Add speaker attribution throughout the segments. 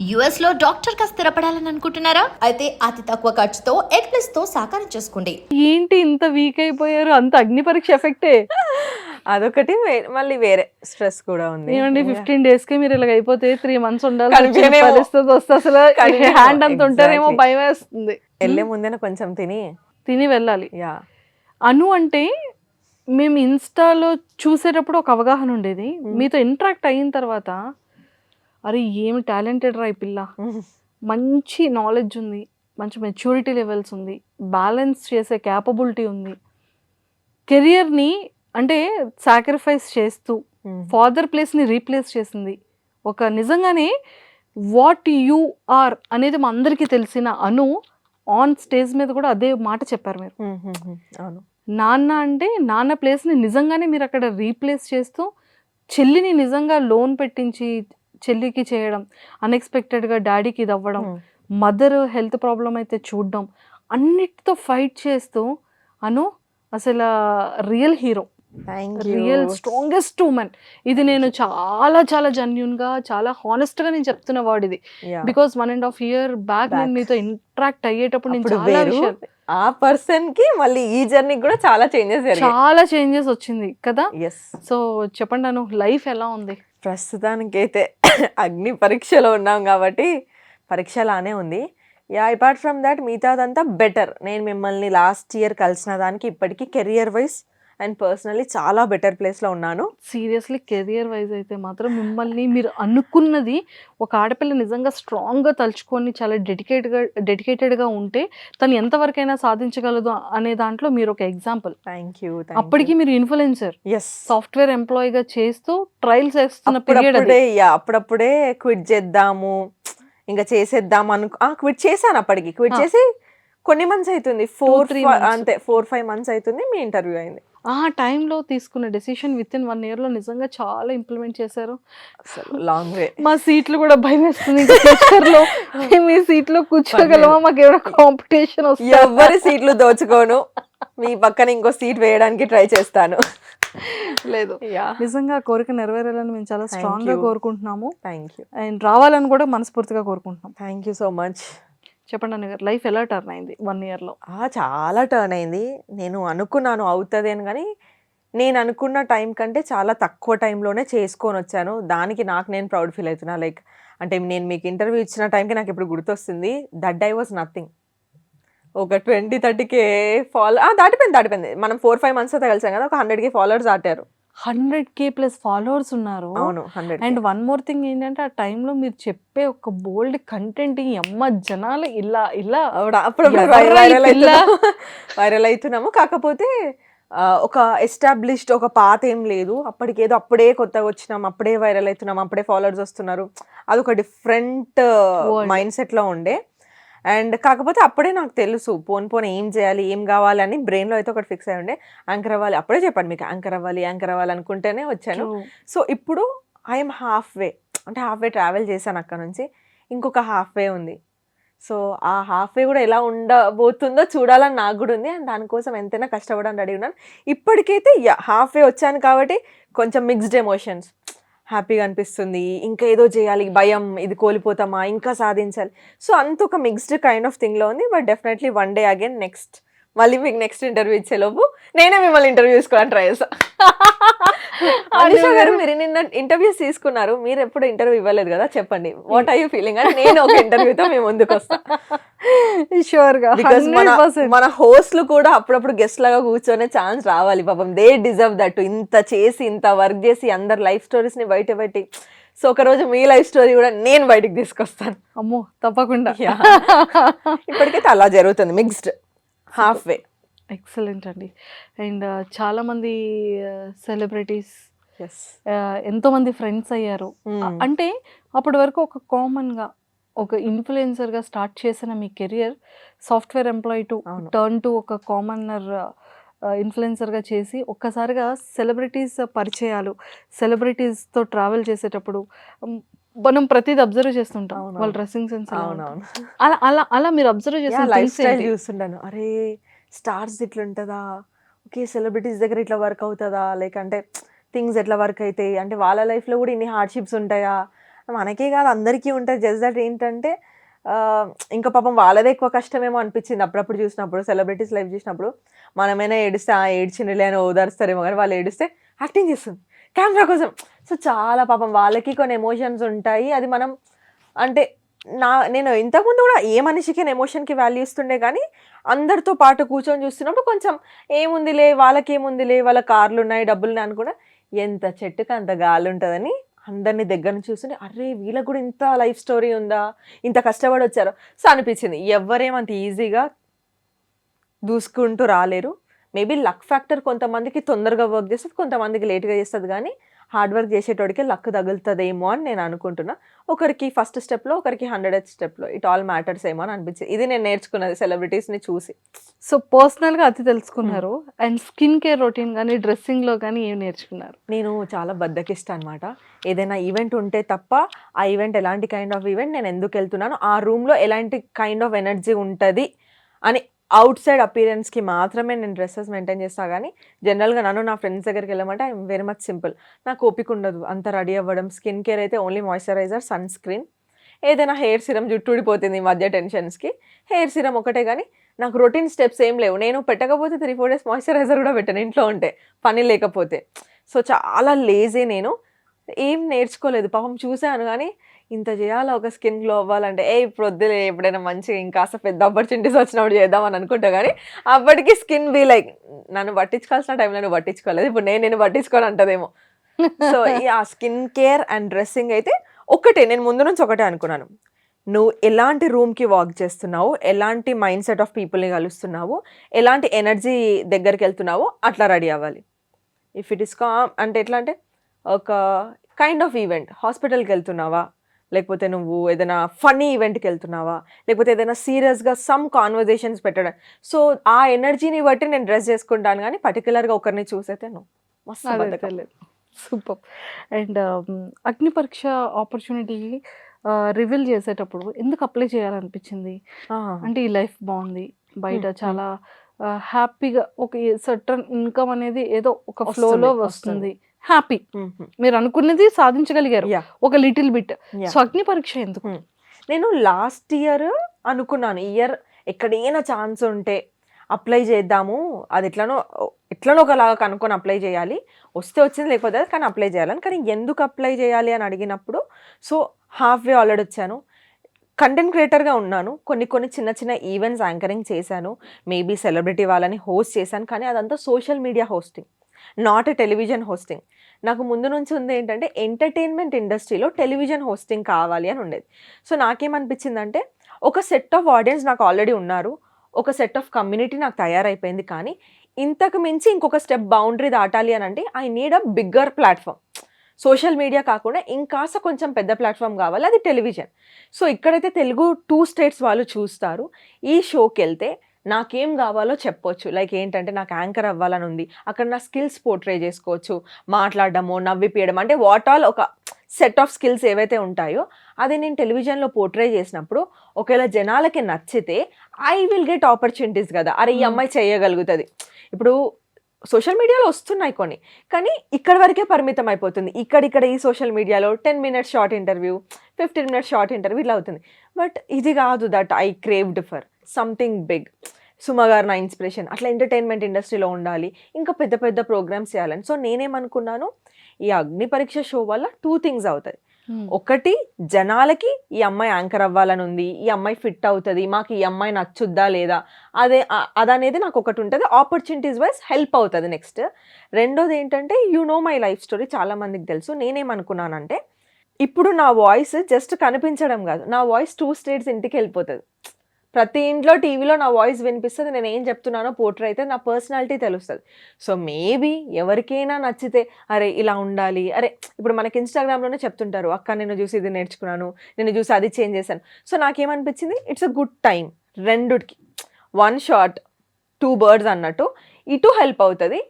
Speaker 1: యుఎస్లో డాక్టర్గా స్థిరపడాలని అనుకుంటున్నారా? అయితే అతి తక్కువ ఖర్చుతో ఎగ్ ప్లస్తో సాకారం చేసుకోండి.
Speaker 2: ఏంటి ఇంత వీక్ అయిపోయారు? అంత అగ్ని పరీక్ష ఎఫెక్టే?
Speaker 3: అదొకటి మళ్ళీ వేరే స్ట్రెస్ కూడా ఉంది.
Speaker 2: ఏమండి ఫిఫ్టీన్ డేస్కి మీరు ఇలా అయిపోతే త్రీ మంత్స్ ఉండాలి. పరిస్థితి వస్తే అసలు. హ్యాండ్ అంత
Speaker 3: Exactly.
Speaker 2: భయం వేస్తుంది.
Speaker 3: వెళ్ళే ముందేనే కొంచెం తిని
Speaker 2: తిని వెళ్ళాలి.
Speaker 3: యా.
Speaker 2: అను అంటే మేము ఇన్స్టాలో చూసేటప్పుడు ఒక అవగాహన ఉండేది. మీతో ఇంటరాక్ట్ అయిన తర్వాత అరే ఏమి టాలెంటెడ్ రా ఈ పిల్ల. మంచి నాలెడ్జ్ ఉంది. మంచి మెచ్యూరిటీ లెవెల్స్ ఉంది. బ్యాలెన్స్ చేసే క్యాపబిలిటీ ఉంది. కెరియర్ని అంటే సాక్రిఫైస్ చేస్తూ ఫాదర్ ప్లేస్ని రీప్లేస్ చేసింది. ఒక నిజంగానే వాట్ యు ఆర్ అనేది మా అందరికీ తెలిసిన అను ఆన్ స్టేజ్ మీద కూడా అదే మాట చెప్పారు మీరు.
Speaker 3: అవును.
Speaker 2: నాన్న అంటే నాన్న ప్లేస్ని నిజంగానే మీరు అక్కడ రీప్లేస్ చేస్తూ చెల్లిని నిజంగా లోన్ పెట్టించి చెల్లికి చేయడం అన్ఎక్స్పెక్టెడ్గా డాడీకి ఇది అవ్వడం. మదర్ హెల్త్ ప్రాబ్లం అయితే చూడడం అన్నిటితో ఫైట్ చేస్తూ అను అసలు real hero real strongest women ఇది నేను చాలా చాలా జెన్యున్గా చాలా హానెస్ట్గా నేను చెప్తున్న వర్డ్ ఇది. Because one and half year back నేను. మీతో ఇంటరాక్ట్ అయ్యేటప్పుడు నేను చాలా విషయాలు
Speaker 3: ఆ పర్సన్కి మళ్ళీ ఈ జర్నీ కూడా చాలా చేంజెస్
Speaker 2: చాలా చేంజెస్ వచ్చింది కదా? సో చెప్పండి అను లైఫ్ ఎలా ఉంది?
Speaker 3: ప్రస్తుతానికైతే అగ్ని పరీక్షలో ఉన్నాం కాబట్టి పరీక్ష లానే ఉంది. యా అపార్ట్ ఫ్రమ్ దాట్ మిగతాదంతా బెటర్ నేను మిమ్మల్ని లాస్ట్ ఇయర్ కలిసిన దానికి ఇప్పటికీ కెరియర్ వైజ్ అండ్ పర్సనలీ చాలా బెటర్ ప్లేస్లో ఉన్నాను.
Speaker 2: సీరియస్లీ కెరియర్ వైజ్ అయితే మాత్రం మిమ్మల్ని మీరు అనుకున్నది ఒక ఆడపిల్ల నిజంగా స్ట్రాంగ్గా తలుచుకొని చాలా డెడికేట్గా డెడికేటెడ్గా ఉంటే తను ఎంతవరకైనా సాధించగలదు అనే దాంట్లో మీరు ఒక ఎగ్జాంపుల్.
Speaker 3: థ్యాంక్ యూ
Speaker 2: అప్పటికి మీరు ఇన్ఫ్లుయెన్సర్.
Speaker 3: ఎస్
Speaker 2: సాఫ్ట్వేర్ ఎంప్లాయీగా చేస్తూ ట్రయల్స్ చేస్తున్న పీరియడ్
Speaker 3: అప్పుడప్పుడే క్విట్ చేద్దాము ఇంకా చేసేద్దాం అను క్విట్ చేశాను అప్పటికి. క్విట్. చేసి కొన్ని మంత్స్ అవుతుంది. Four
Speaker 2: months.
Speaker 3: అంతే ఫోర్ ఫైవ్ మంత్స్ అవుతుంది మీ ఇంటర్వ్యూ అయింది.
Speaker 2: ఆ టైంలో తీసుకున్న డెసిషన్ విత్ ఇన్ వన్ ఇయర్లో నిజంగా చాలా ఇంప్లిమెంట్ చేశారు.
Speaker 3: Long way.
Speaker 2: మా సీట్లు కూడా భయం వేస్తుంది. ఇంకా future లో మేము ఈ సీట్లో కూర్చోగలమా? మాకు ఏమైనా కాంపిటీషన్ వస్తుంది?
Speaker 3: ఎవరి సీట్లు దోచుకోను. మీ పక్కన ఇంకో సీట్ వేయడానికి ట్రై చేస్తాను.
Speaker 2: లేదు. నిజంగా కోరిక నెరవేరాలని మేము చాలా
Speaker 3: స్ట్రాంగ్గా.
Speaker 2: కోరుకుంటున్నాము.
Speaker 3: థ్యాంక్ యూ
Speaker 2: అండ్ రావాలని కూడా మనస్ఫూర్తిగా కోరుకుంటున్నాం.
Speaker 3: థ్యాంక్ యూ సో మచ్
Speaker 2: చెప్పండి అన్న గారు లైఫ్ ఎలా టర్న్ అయింది వన్ ఇయర్లో?
Speaker 3: చాలా టర్న్ అయింది. నేను అనుకున్నాను అవుతుంది అని కానీ నేను అనుకున్న టైం కంటే చాలా తక్కువ టైంలోనే చేసుకొని వచ్చాను. దానికి నాకు నేను ప్రౌడ్ ఫీల్ అవుతున్నా లైక్ అంటే నేను మీకు ఇంటర్వ్యూ ఇచ్చిన టైంకి నాకు ఇప్పుడు గుర్తొస్తుంది. That I was nothing. ఒక ట్వంటీ థర్టీకే ఫాలో దాటిపోయింది దాటిపోయింది. మనం ఫోర్ ఫైవ్ మంత్స్ అయితే కలిసాం కదా ఒక హండ్రెడ్కి ఫాలోవర్స్ దాటారు.
Speaker 2: హండ్రెడ్ కే ప్లస్ ఫాలోవర్స్ ఉన్నారు. అండ్ వన్ మోర్ థింగ్ ఏంటంటే ఆ టైంలో మీరు చెప్పే ఒక బోల్డ్ కంటెంట్ అమ్మ జనాలు ఇలా ఇలా
Speaker 3: వైరల్? వైరల్ అవుతున్నాము కాకపోతే ఒక ఎస్టాబ్లిష్డ్ ఒక పాత ఏం లేదు. అప్పటికేదో అప్పుడే కొత్తగా వచ్చినాం అప్పుడే వైరల్ అవుతున్నాం అప్పుడే ఫాలోవర్స్ వస్తున్నారు. అదొక డిఫరెంట్
Speaker 2: World.
Speaker 3: మైండ్ సెట్లో ఉండే. అండ్ కాకపోతే అప్పుడే నాకు తెలుసు పోన్ పోన్ ఏం చేయాలి ఏం కావాలి అని బ్రెయిన్లో అయితే ఒకటి ఫిక్స్ అయి ఉండే యాంకర్ అవ్వాలి అప్పుడే చెప్పాను మీకు యాంకర్ అవ్వాలి యాంకర్ అవ్వాలి అనుకుంటేనే వచ్చాను. సో ఇప్పుడు ఐఎమ్ హాఫ్ వే అంటే హాఫ్ వే ట్రావెల్ చేశాను అక్కడ నుంచి. ఇంకొక హాఫ్ వే ఉంది. సో ఆ హాఫ్ వే కూడా ఎలా ఉండబోతుందో చూడాలని నాకు కూడా ఉంది. అండ్ దానికోసం ఎంతైనా కష్టపడని రెడీ ఉన్నాను. ఇప్పటికైతే హాఫ్ వే వచ్చాను కాబట్టి కొంచెం మిక్స్డ్ ఎమోషన్స్ హ్యాపీగా అనిపిస్తుంది. ఇంకా ఏదో చేయాలి భయం ఇది కోల్పోతామా ఇంకా సాధించాలి. సో అంత ఒక మిక్స్డ్ కైండ్ ఆఫ్ థింగ్లో ఉంది. But definitely one day again next మళ్ళీ మీకు నెక్స్ట్ ఇంటర్వ్యూ ఇచ్చేలోపు నేనే మిమ్మల్ని ఇంటర్వ్యూ తీసుకోవడానికి ట్రై చేస్తా. అనిషా గారు మీరు నిన్న ఇంటర్వ్యూస్ తీసుకున్నారు. మీరు ఎప్పుడు ఇంటర్వ్యూ ఇవ్వలేదు కదా? చెప్పండి. వాట్ ఆర్ యూ ఫీలింగ్ అని నేను ఒక ఇంటర్వ్యూతో మేము ముందుకు వస్తాం.
Speaker 2: గా
Speaker 3: బికాస్ మన
Speaker 2: 100%.
Speaker 3: మన హోస్ట్లు కూడా అప్పుడప్పుడు గెస్ట్ లాగా కూర్చొనే ఛాన్స్ రావాలి. పాపం దే డిజర్వ్ దట్ ఇంత చేసి ఇంత వర్క్ చేసి అందరు లైఫ్ స్టోరీస్ని బయట పెట్టి సో ఒక రోజు మీ లైఫ్ స్టోరీ కూడా నేను బయటికి తీసుకొస్తాను.
Speaker 2: అమ్మో తప్పకుండా.
Speaker 3: ఇప్పటికైతే అలా జరుగుతుంది మిక్స్డ్ హాఫ్ వే
Speaker 2: ఎక్సలెంట్ అండి అండ్ చాలా మంది సెలబ్రిటీస్ ఎంతో మంది ఫ్రెండ్స్ అయ్యారు.
Speaker 3: Hmm.
Speaker 2: అంటే అప్పటి వరకు ఒక కామన్గా ఒక ఇన్ఫ్లుయెన్సర్గా స్టార్ట్ చేసిన మీ career software employee to. Turn to ఒక కామనర్ ఇన్ఫ్లుయెన్సర్గా చేసి ఒక్కసారిగా సెలబ్రిటీస్ పరిచయాలు celebrities తో ట్రావెల్ చేసేటప్పుడు మనం ప్రతిదీ అబ్జర్వ్ చేస్తుంటాం. వాళ్ళ డ్రెస్సింగ్ సెన్స్ అలా అలా అలా మీరు అబ్జర్వ్ చేసిన
Speaker 3: లైఫ్ స్టైల్? చూస్తుంటాను. అరే స్టార్స్ ఇట్లా ఉంటుందా ఓకే సెలబ్రిటీస్ దగ్గర ఇట్లా వర్క్ అవుతుందా? లైక్ అంటే థింగ్స్ ఎట్లా వర్క్ అవుతాయి అంటే వాళ్ళ లైఫ్లో కూడా ఇన్ని హార్డ్షిప్స్ ఉంటాయా? మనకే కాదు అందరికీ ఉంటుంది. జస్ట్ దట్ ఏంటంటే ఇంకా పాపం వాళ్ళదే ఎక్కువ కష్టమేమో అనిపించింది. అప్పుడప్పుడు చూసినప్పుడు సెలబ్రిటీస్ లైఫ్ చూసినప్పుడు మనమైనా ఏడిస్తే ఆ ఏడ్చినలే అని ఓదార్స్తారేమో కానీ వాళ్ళు ఏడిస్తే యాక్టింగ్ చేస్తుంది. కెమెరా కోసం. సో చాలా పాపం వాళ్ళకి కొన్ని ఎమోషన్స్ ఉంటాయి. అది మనం అంటే నా నేను ఇంతకుముందు కూడా ఏ మనిషికి ఎమోషన్కి వాల్యూ ఇస్తుండే కానీ అందరితో పాటు కూర్చొని చూస్తున్నప్పుడు కొంచెం ఏముందిలే వాళ్ళకి ఏముందిలే వాళ్ళ కార్లు ఉన్నాయి డబ్బులు ఉన్నాయి అనుకున్నా ఎంత చెట్టుకు అంత గాలి ఉంటుందని అందరినీ దగ్గర నుంచి చూస్తుంటే అరే వీళ్ళకి కూడా ఇంత లైఫ్ స్టోరీ ఉందా? ఇంత కష్టపడి వచ్చారు సో అనిపించింది. ఎవరేమంత ఈజీగా దూసుకుంటూ రాలేరు. మేబీ లక్ ఫ్యాక్టర్ కొంతమందికి తొందరగా వర్క్ చేస్తుంది కొంతమందికి లేట్గా చేస్తుంది. కానీ హార్డ్ వర్క్ చేసేటోడికి లక్ తగులుతుందేమో అని నేను అనుకుంటున్నా. ఒకరికి ఫస్ట్ స్టెప్లో ఒకరికి హండ్రెడ్ స్టెప్లో ఇట్ ఆల్ మ్యాటర్స్ ఏమో అని అనిపించింది. ఇది నేను నేర్చుకున్నది సెలబ్రిటీస్ని చూసి.
Speaker 2: సో పర్సనల్గా అది తెలుసుకున్నారు. అండ్ స్కిన్ కేర్ రొటీన్ కానీ డ్రెస్సింగ్లో కానీ ఏం నేర్చుకున్నారు?
Speaker 3: నేను చాలా బద్దకిస్తా అనమాట ఏదైనా ఈవెంట్ ఉంటే తప్ప ఆ ఈవెంట్ ఎలాంటి కైండ్ ఆఫ్ ఈవెంట్ నేను ఎందుకు వెళ్తున్నాను ఆ రూమ్లో ఎలాంటి కైండ్ ఆఫ్ ఎనర్జీ ఉంటుంది అని అవుట్ సైడ్ అపీరెన్స్కి మాత్రమే నేను డ్రెస్సెస్ మెయింటైన్ చేస్తా కానీ జనరల్గా నన్ను నా ఫ్రెండ్స్ దగ్గరికి వెళ్ళమంటే ఐఎమ్ వెరీ మచ్ సింపుల్. నాకు ఓపిక ఉండదు అంత రెడీ అవ్వడం స్కిన్ కేర్ అయితే ఓన్లీ మాయిశ్చరైజర్ సన్ స్క్రీన్. ఏదైనా హెయిర్ సిరం జుట్టు ఊడిపోతుంది ఈ మధ్య టెన్షన్స్కి. హెయిర్ సిరం ఒకటే కానీ నాకు రొటీన్ స్టెప్స్ ఏం లేవు. నేను పెట్టకపోతే త్రీ ఫోర్ డేస్ మాయిశ్చరైజర్ కూడా పెట్టాను ఇంట్లో ఉంటే పని లేకపోతే. సో చాలా లేజీ నేను. ఏం నేర్చుకోలేదు. పాపం చూశాను కానీ ఇంత చేయాలా? ఒక స్కిన్ గ్లో అవ్వాలంటే ఏ ఇప్పుడు వద్దులే ఎప్పుడైనా మంచిగా ఇంకాస్త పెద్ద ఆపర్చునిటీస్ వచ్చినప్పుడు చేద్దామని అనుకుంటా కానీ అప్పటికి స్కిన్ బి లైక్ నన్ను పట్టించుకోవాల్సిన టైంలో నువ్వు పట్టించుకోలేదు. ఇప్పుడు నేను నేను పట్టించుకోని అంటదేమో. సో ఆ స్కిన్ కేర్ అండ్ డ్రెస్సింగ్ అయితే ఒకటే. నేను ముందు నుంచి ఒకటే అనుకున్నాను. నువ్వు ఎలాంటి రూమ్కి వాక్ చేస్తున్నావు? ఎలాంటి మైండ్ సెట్ ఆఫ్ పీపుల్ని కలుస్తున్నావు? ఎలాంటి ఎనర్జీ దగ్గరికి వెళ్తున్నావో అట్లా రెడీ అవ్వాలి. ఇఫ్ ఇట్ ఇస్ కా అంటే ఎట్లా అంటే ఒక కైండ్ ఆఫ్ ఈవెంట్ హాస్పిటల్కి వెళ్తున్నావా? లేకపోతే నువ్వు ఏదైనా ఫన్నీ ఈవెంట్కి వెళ్తున్నావా? లేకపోతే ఏదైనా సీరియస్గా సమ్ కాన్వర్జేషన్స్ పెట్టడం. సో ఆ ఎనర్జీని బట్టి నేను డ్రెస్ చేసుకుంటాను కానీ పర్టికులర్గా ఒకరిని చూసైతే నువ్వు మస్తు.
Speaker 2: సూపర్ అండ్ అగ్ని పరీక్ష ఆపర్చునిటీ రివీల్ చేసేటప్పుడు ఎందుకు అప్లై చేయాలనిపించింది? అంటే ఈ లైఫ్ బాగుంది. బయట చాలా హ్యాపీగా ఒక సర్టన్ ఇన్కమ్ అనేది ఏదో ఒక ఫ్లోలో
Speaker 3: వస్తుంది.
Speaker 2: హ్యాపీ. మీరు అనుకున్నది సాధించగలిగారు. ఒక లిటిల్ బిట్. సో అగ్ని పరీక్ష ఎందుకు.
Speaker 3: నేను లాస్ట్ ఇయర్ అనుకున్నాను. ఇయర్ ఎక్కడైనా ఛాన్స్ ఉంటే అప్లై చేద్దాము. అది ఎట్లనో ఎట్లనో ఒకలాగా కనుక్కొని అప్లై చేయాలి. వస్తే వచ్చింది లేకపోతే కానీ అప్లై చేయాలని. కానీ ఎందుకు అప్లై చేయాలి అని అడిగినప్పుడు సో హాఫ్ వే ఆల్రెడీ వచ్చాను. కంటెంట్ క్రియేటర్గా ఉన్నాను. కొన్ని కొన్ని చిన్న చిన్న ఈవెంట్స్ యాంకరింగ్ చేశాను. మేబీ సెలబ్రిటీ వాళ్ళని హోస్ట్ చేశాను. కానీ అదంతా social media hosting. Not a television hosting. నాకు ముందు నుంచి ఉంది ఏంటంటే ఎంటర్టైన్మెంట్ ఇండస్ట్రీలో టెలివిజన్ హోస్టింగ్ కావాలి అని ఉండేది. సో నాకేమనిపించిందంటే ఒక సెట్ ఆఫ్ ఆడియన్స్ నాకు ఆల్రెడీ ఉన్నారు ఒక సెట్ ఆఫ్ కమ్యూనిటీ నాకు తయారైపోయింది కానీ ఇంతకు మించి ఇంకొక స్టెప్ బౌండరీ దాటాలి అని అంటే I need a bigger platform. Social media కాకుండా ఇంకాస్త కొంచెం పెద్ద ప్లాట్ఫామ్ కావాలి అది టెలివిజన్. సో ఇక్కడైతే తెలుగు టూ స్టేట్స్ వాళ్ళు చూస్తారు ఈ షోకి వెళ్తే నాకేం కావాలో చెప్పొచ్చు. లైక్ ఏంటంటే నాకు యాంకర్ అవ్వాలని ఉంది. అక్కడ నా స్కిల్స్ పోర్ట్రే చేసుకోవచ్చు. మాట్లాడడము నవ్విపియడం అంటే వాట్ ఆల్ ఒక సెట్ ఆఫ్ స్కిల్స్ ఏవైతే ఉంటాయో అది నేను టెలివిజన్లో పోర్ట్రే చేసినప్పుడు ఒకవేళ జనాలకి నచ్చితే ఐ విల్ గెట్ ఆపర్చునిటీస్ కదా. అరే ఈ
Speaker 2: Hmm.
Speaker 3: అమ్మాయి చేయగలుగుతుంది. ఇప్పుడు సోషల్ మీడియాలో వస్తున్నాయి కొన్ని. కానీ ఇక్కడ వరకే పరిమితం అయిపోతుంది. ఇక్కడిక్కడ ఈ సోషల్ మీడియాలో ten minutes short interview fifteen minutes short interview ఇట్లా అవుతుంది. బట్ ఇది కాదు that I craved for. Something big Suma garu నా ఇన్స్పిరేషన్ అట్లా ఎంటర్టైన్మెంట్ ఇండస్ట్రీలో ఉండాలి. ఇంకా పెద్ద పెద్ద ప్రోగ్రామ్స్ చేయాలని. సో నేనేమనుకున్నాను ఈ అగ్ని పరీక్ష షో వల్ల టూ థింగ్స్ అవుతాయి. ఒకటి జనాలకి ఈ అమ్మాయి యాంకర్ అవ్వాలని ఉంది. ఈ అమ్మాయి ఫిట్ అవుతుంది. మాకు ఈ అమ్మాయి నచ్చుద్దా లేదా? అదే అదనేది నాకు ఒకటి ఉంటుంది. ఆపర్చునిటీస్ వైజ్ హెల్ప్ అవుతుంది నెక్స్ట్ రెండోది ఏంటంటే you know my life story చాలా మందికి తెలుసు. నేనేమనుకున్నానంటే ఇప్పుడు నా వాయిస్ జస్ట్ కనిపించడం కాదు. నా వాయిస్ టూ స్టేట్స్ ఇంటికి వెళ్ళిపోతుంది. ప్రతి ఇంట్లో టీవీలో నా వాయిస్ వినిపిస్తుంది నేను ఏం చెప్తున్నానో పోర్ట్రే అయితే నా పర్సనాలిటీ తెలుస్తుంది. సో మేబీ ఎవరికైనా నచ్చితే అరే ఇలా ఉండాలి అరే ఇప్పుడు మనకి ఇన్స్టాగ్రామ్లోనే చెప్తుంటారు అక్క నేను చూసి ఇది నేర్చుకున్నాను నేను చూసి అది చేంజ్ చేశాను. సో నాకేమనిపించింది? ఇట్స్ అ గుడ్ టైం రెండుకి. వన్ షాట్ టూ బర్డ్స్ అన్నట్టు. ఇటు హెల్ప్ అవుతుంది.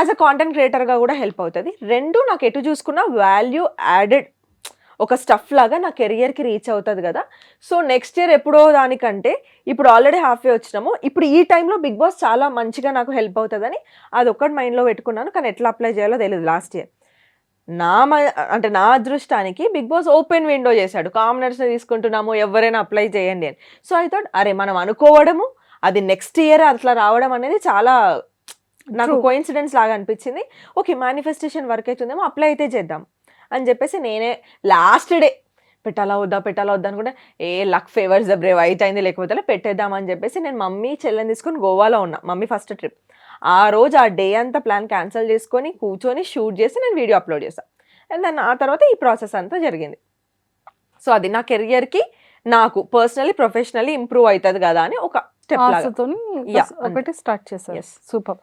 Speaker 3: యాజ్ అ కాంటెంట్ క్రియేటర్గా కూడా హెల్ప్ అవుతుంది. రెండు నాకు ఎటు చూసుకున్న వాల్యూ యాడెడ్ ఒక స్టఫ్ లాగా నా కెరియర్కి రీచ్ అవుతుంది కదా. సో నెక్స్ట్ ఇయర్ ఎప్పుడో దానికంటే ఇప్పుడు ఆల్రెడీ హాఫ్ వే వచ్చినాము. ఇప్పుడు ఈ టైంలో బిగ్ బాస్ చాలా మంచిగా నాకు హెల్ప్ అవుతుందని అది ఒక్కటి మైండ్లో పెట్టుకున్నాను. కానీ ఎట్లా అప్లై చేయాలో తెలియదు లాస్ట్ ఇయర్ నా మ- అంటే నా అదృష్టానికి బిగ్ బాస్ ఓపెన్ విండో చేశాడు. కామనర్స్ తీసుకుంటున్నాము ఎవరైనా అప్లై చేయండి అని. సో ఐ థాట్ అరే మనం అనుకోవడము అది నెక్స్ట్ ఇయర్ అట్లా రావడం అనేది చాలా నాకు. కోయిన్సిడెన్స్ లాగా అనిపించింది. ఓకే మేనిఫెస్టేషన్ వర్క్ అవుతుందేమో అప్లై అయితే చేద్దాం. అని చెప్పేసి నేనే లాస్ట్ డే పెట్టాలా వద్దా పెట్టాలా వద్దా అనుకుంటే a luck favours the brave అయితే అయింది లేకపోతే పెట్టేద్దాం అని చెప్పేసి నేను మమ్మీ చెల్లెని తీసుకొని గోవాలో ఉన్నా మమ్మీ ఫస్ట్ ట్రిప్ ఆ రోజు ఆ డే అంతా ప్లాన్ క్యాన్సిల్ చేసుకొని కూర్చొని షూట్ చేసి నేను వీడియో అప్లోడ్ చేశాను అండ్ దాన్ని ఆ తర్వాత ఈ ప్రాసెస్ అంతా జరిగింది. సో అది నా కెరియర్కి నాకు పర్సనలీ ప్రొఫెషనల్లీ ఇంప్రూవ్ అవుతుంది కదా అని ఒక స్టెప్
Speaker 2: ఒకటి స్టార్ట్
Speaker 3: Yes.
Speaker 2: సూపర్